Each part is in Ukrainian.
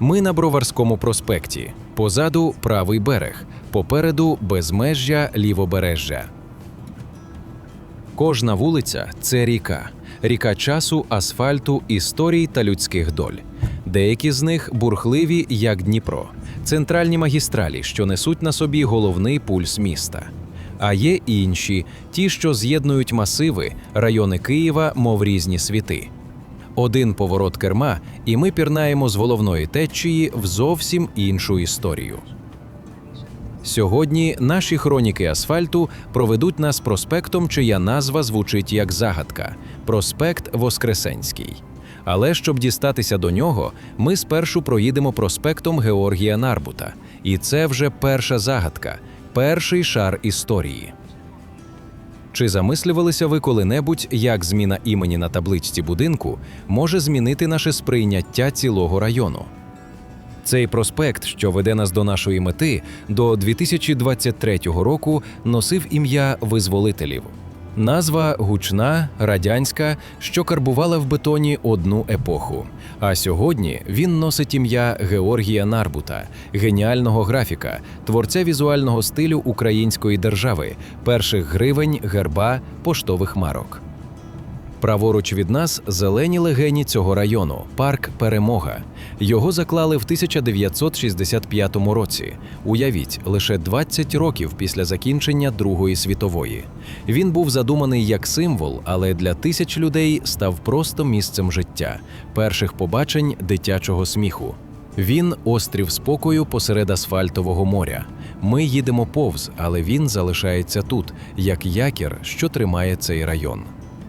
Ми на Броварському проспекті. Позаду правий берег, попереду безмежжя лівобережжя. Кожна вулиця це ріка, ріка часу, асфальту, історій та людських доль. Деякі з них бурхливі, як Дніпро, центральні магістралі, що несуть на собі головний пульс міста. А є інші, ті, що з'єднують масиви, райони Києва, мов різні світи. Один поворот керма, і ми пірнаємо з головної течії в зовсім іншу історію. Сьогодні наші хроніки асфальту проведуть нас проспектом, чия назва звучить як загадка проспект Воскресенський. Але щоб дістатися до нього, ми спершу проїдемо проспектом Георгія Нарбута. І це вже перша загадка, перший шар історії. Чи замислювалися ви коли-небудь, як зміна імені на табличці будинку може змінити наше сприйняття цілого району? Цей проспект, що веде нас до нашої мети, до 2023 року носив ім'я визволителів. Назва гучна, радянська, що карбувала в бетоні одну епоху. А сьогодні він носить ім'я Георгія Нарбута, геніального графіка, творця візуального стилю української держави, перших гривень, герба, поштових марок. Праворуч від нас зелені легені цього району парк Перемога. Його заклали в 1965 році. Уявіть, лише 20 років після закінчення Другої світової. Він був задуманий як символ, але для тисяч людей став просто місцем життя, перших побачень дитячого сміху. Він острів спокою посеред асфальтового моря. Ми їдемо повз, але він залишається тут, як якір, що тримає цей район.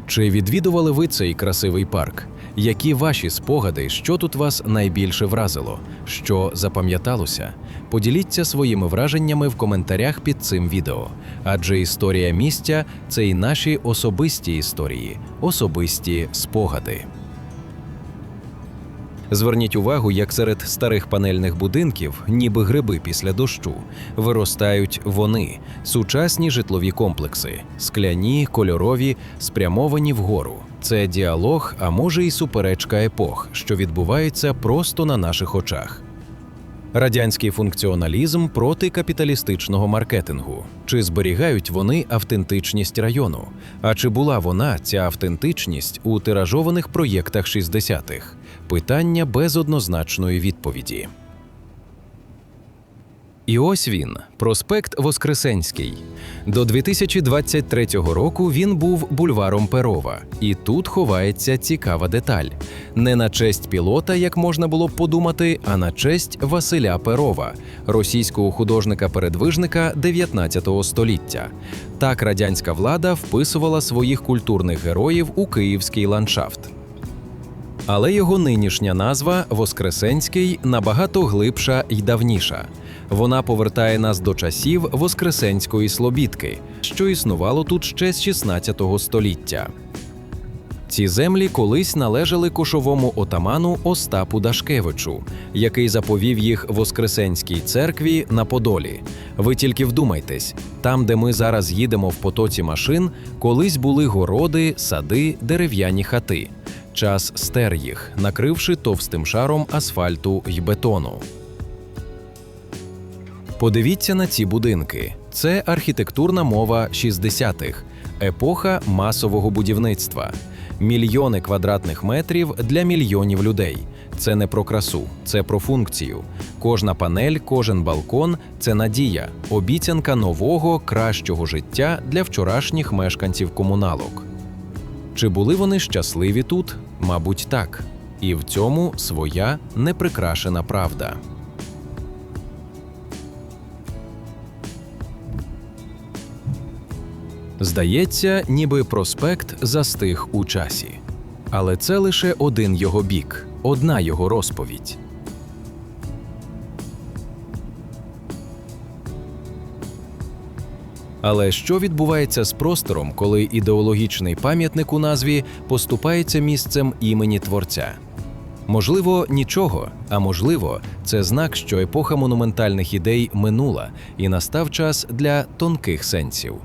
Чи відвідували ви цей красивий парк? Які ваші спогади, що тут вас найбільше вразило? Що запам'яталося? Поділіться своїми враженнями в коментарях під цим відео. Адже історія місця це і наші особисті історії, особисті спогади. Зверніть увагу, як серед старих панельних будинків, ніби гриби після дощу, виростають вони, сучасні житлові комплекси, скляні, кольорові, спрямовані вгору. Це діалог, а може й суперечка епох, що відбувається просто на наших очах. Радянський функціоналізм проти капіталістичного маркетингу. Чи зберігають вони автентичність району? А чи була вона, ця автентичність, у тиражованих проєктах 60-х? Питання без однозначної відповіді. І ось він, проспект Воскресенський. До 2023 року він був бульваром Перова, і тут ховається цікава деталь: не на честь пілота, як можна було б подумати, а на честь Василя Перова, російського художника-передвижника 19 століття. Так радянська влада вписувала своїх культурних героїв у київський ландшафт. Але його нинішня назва Воскресенський набагато глибша й давніша. Вона повертає нас до часів Воскресенської Слобідки, що існувало тут ще з 16 століття. Ці землі колись належали кошовому отаману Остапу Дашкевичу, який заповів їх Воскресенській церкві на Подолі. Ви тільки вдумайтесь, там, де ми зараз їдемо в потоці машин, колись були городи, сади, дерев'яні хати. Час стер їх, накривши товстим шаром асфальту й бетону. Подивіться на ці будинки. Це архітектурна мова 60-х, епоха масового будівництва. Мільйони квадратних метрів для мільйонів людей. Це не про красу, це про функцію. Кожна панель, кожен балкон це надія, обіцянка нового, кращого життя для вчорашніх мешканців комуналок. Чи були вони щасливі тут? Мабуть, так. І в цьому своя неприкрашена правда. Здається, ніби проспект застиг у часі. Але це лише один його бік, одна його розповідь. Але що відбувається з простором, коли ідеологічний пам'ятник у назві поступається місцем імені творця? Можливо, нічого, а можливо, це знак, що епоха монументальних ідей минула, і настав час для тонких сенсів.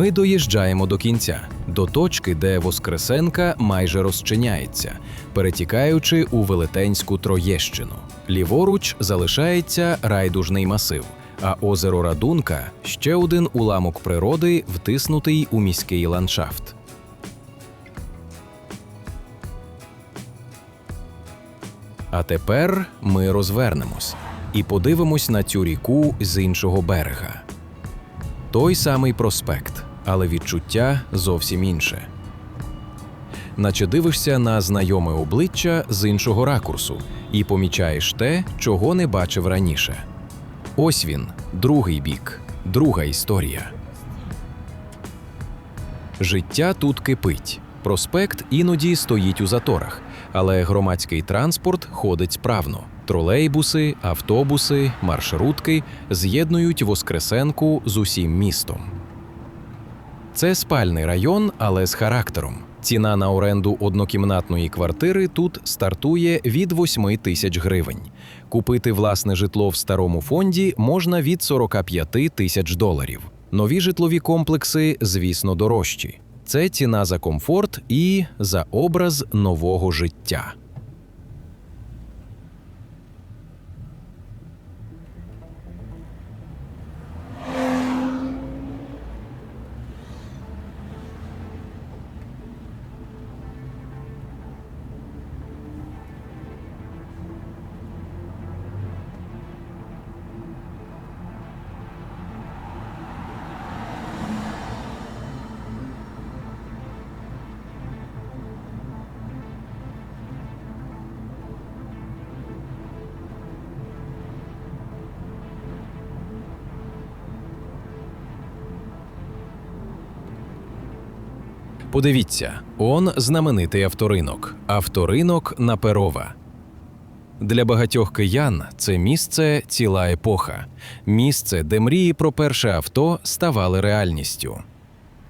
Ми доїжджаємо до кінця, до точки, де Воскресенка майже розчиняється, перетікаючи у Велетенську Троєщину. Ліворуч залишається райдужний масив, а озеро Радунка ще один уламок природи, втиснутий у міський ландшафт. А тепер ми розвернемось і подивимось на цю ріку з іншого берега. Той самий проспект, але відчуття зовсім інше. Наче дивишся на знайоме обличчя з іншого ракурсу і помічаєш те, чого не бачив раніше. Ось він, другий бік, друга історія. Життя тут кипить. Проспект іноді стоїть у заторах, але громадський транспорт ходить справно. Тролейбуси, автобуси, маршрутки з'єднують Воскресенку з усім містом. Це спальний район, але з характером. Ціна на оренду однокімнатної квартири тут стартує від 8 тисяч гривень. Купити власне житло в старому фонді можна від 45 тисяч доларів. Нові житлові комплекси, звісно, дорожчі. Це ціна за комфорт і за образ нового життя. Подивіться, он знаменитий авторинок. Авторинок на Перова. Для багатьох киян це місце ціла епоха, місце, де мрії про перше авто ставали реальністю.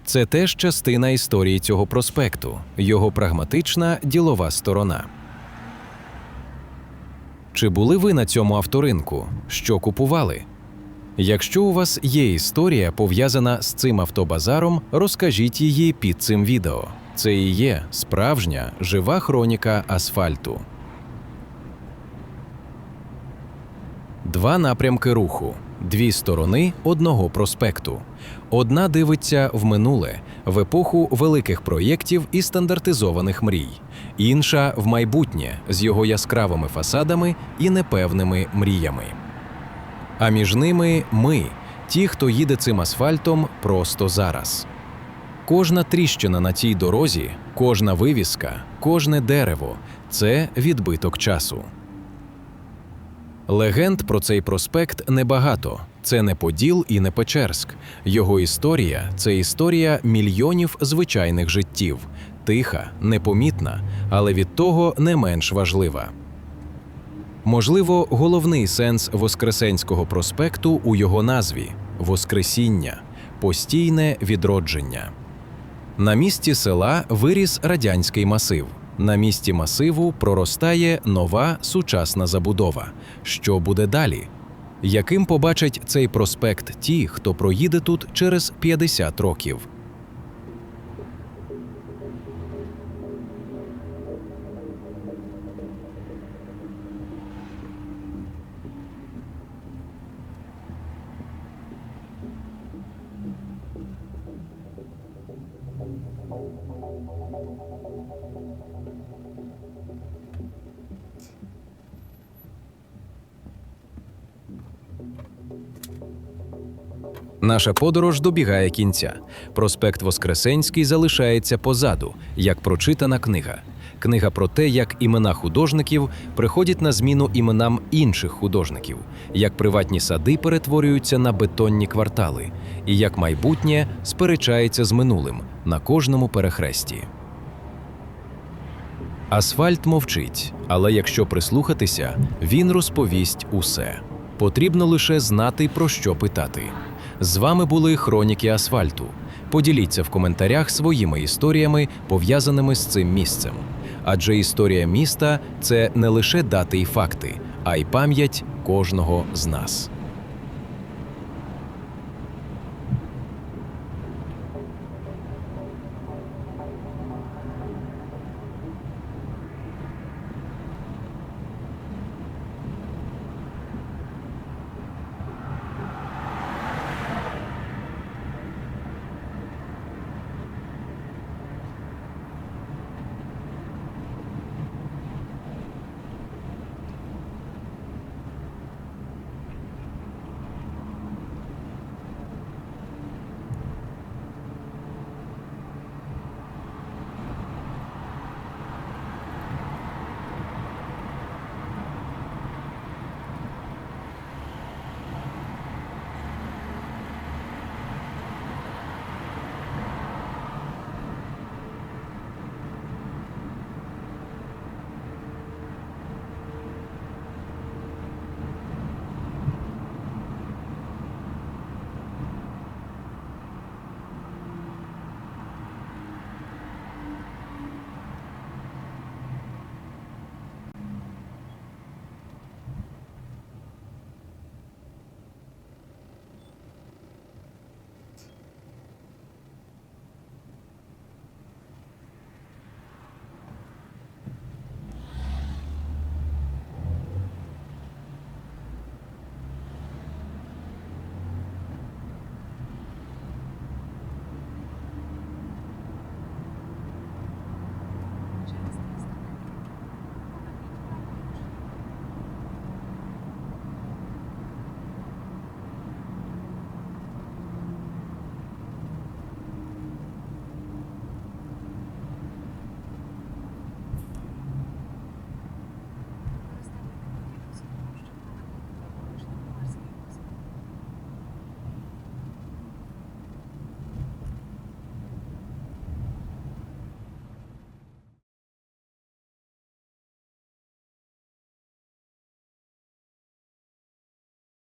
Це теж частина історії цього проспекту, його прагматична ділова сторона. Чи були ви на цьому авторинку? Що купували? Якщо у вас є історія пов'язана з цим автобазаром, розкажіть її під цим відео. Це і є справжня жива хроніка асфальту. Два напрямки руху, дві сторони одного проспекту. Одна дивиться в минуле, в епоху великих проєктів і стандартизованих мрій, інша в майбутнє з його яскравими фасадами і непевними мріями. А між ними ми, ті, хто їде цим асфальтом просто зараз. Кожна тріщина на цій дорозі, кожна вивіска, кожне дерево це відбиток часу. Легенд про цей проспект небагато. Це не Поділ і не Печерськ. Його історія це історія мільйонів звичайних життів, тиха, непомітна, але від того не менш важлива. Можливо, головний сенс Воскресенського проспекту у його назві Воскресіння, постійне відродження. На місці села виріс радянський масив. На місці масиву проростає нова сучасна забудова. Що буде далі? Яким побачать цей проспект ті, хто проїде тут через 50 років? Наша подорож добігає кінця. Проспект Воскресенський залишається позаду, як прочитана книга. Книга про те, як імена художників приходять на зміну іменам інших художників, як приватні сади перетворюються на бетонні квартали, і як майбутнє сперечається з минулим на кожному перехресті. Асфальт мовчить, але якщо прислухатися, він розповість усе. Потрібно лише знати, про що питати. З вами були Хроніки асфальту. Поділіться в коментарях своїми історіями, пов'язаними з цим місцем. Адже історія міста це не лише дати і факти, а й пам'ять кожного з нас.